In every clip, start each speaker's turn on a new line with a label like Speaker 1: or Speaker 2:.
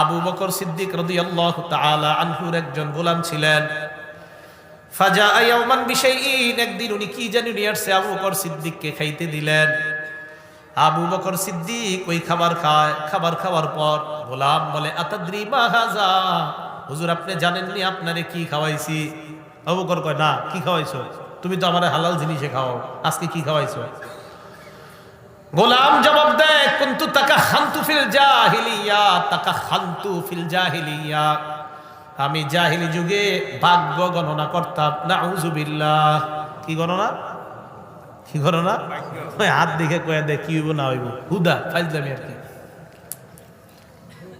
Speaker 1: আবু বকর সিদ্দিক রাদিয়াল্লাহু তাআলা আনহুর একজন গোলাম ছিলেন। ফাজা বিশাইইন, একদিন উনি কি জানি নিয়ে আসছে আবু বকর সিদ্দিককে খাইতে দিলেন। আবু বকর সিদ্দিক ওই খাবার খায়, খাবার খাওয়ার পর গোলাম বলে, আতাদ্রি মা হাজা? হুজুর, আপনি জানেননি আপনারে কি খাওয়াইছি? আবু বকর কয়, না, কি খাওয়াইছো? তুমি তো আমারে হালাল জিনিসে খাওয়াও, আজকে কি খাওয়াইছো? গোলাম জবাব দেয়, কুন্তু ফিল জাহিলিয়া তাকা খান্তু ফিল জাহিলিয়া। আমি জাহিলি যুগে ভাগ্য গণনা করতাম। নাউজুবিল্লাহ। কি গণনা? কি গণনা? হাত দেখে কয়ে দেয় কি হইব না হইব। হুদা, ফাইজলামি আর কি।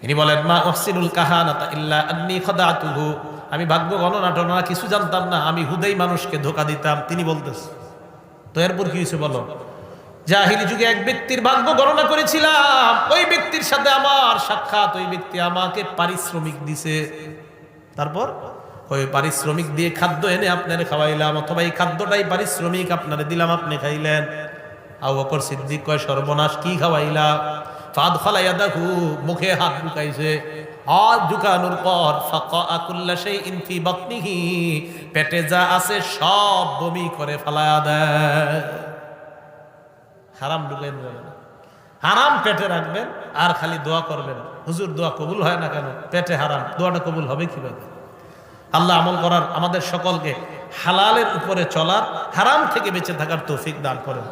Speaker 1: ইনি বলেন, মা ওহসিনুল কাহানাতা ইল্লা আন্নি খদাতুহু। আমি ভাগ্য গণনা টনা কিছু জানতাম না। আমি হুদাই মানুষকে ধোকা দিতাম। তিনি বলতেছে, তো এরপর কি হয়েছে বলো? জাহিলি যুগে এক ব্যক্তির ভাগ্য গণনা করেছিলাম। ওই ব্যক্তির সাথে আমার সাক্ষাৎ, ওই ব্যক্তি আমাকে পারিশ্রমিক দিছে। তারপর? ওই পারিশ্রমিক দিয়ে খাদ্য এনে আপনারে খাওয়াইলাম, অথবা এই খাদ্যটাই পারিশ্রমিক আপনারে দিলাম, আপনি খাইলেন। আবু বকর সিদ্দিক কয়, সর্বনাশ, কি খাওয়াইলা ফাদ ফালাইয়া দেখু মুখে হাত ঢুকাইছে। হাত ঢুকানোর পর ফাকা আকুল্লা সেই ইনফি বাতনিহি, পেটে যা আছে সব বমি করে ফালায়া দেয়। হারাম ঢুকাই যাবে না। হারাম পেটে রাখবেন, আর খালি দোয়া করবেন। হুজুর, দোয়া কবুল হয় না কেন? পেটে হারাম। দোয়াটা কবুল হবে কীভাবে? আল্লাহ আমল করার আমাদের সকলকে হালালের উপরে চলার, হারাম থেকে বেঁচে থাকার তৌফিক দান করেন।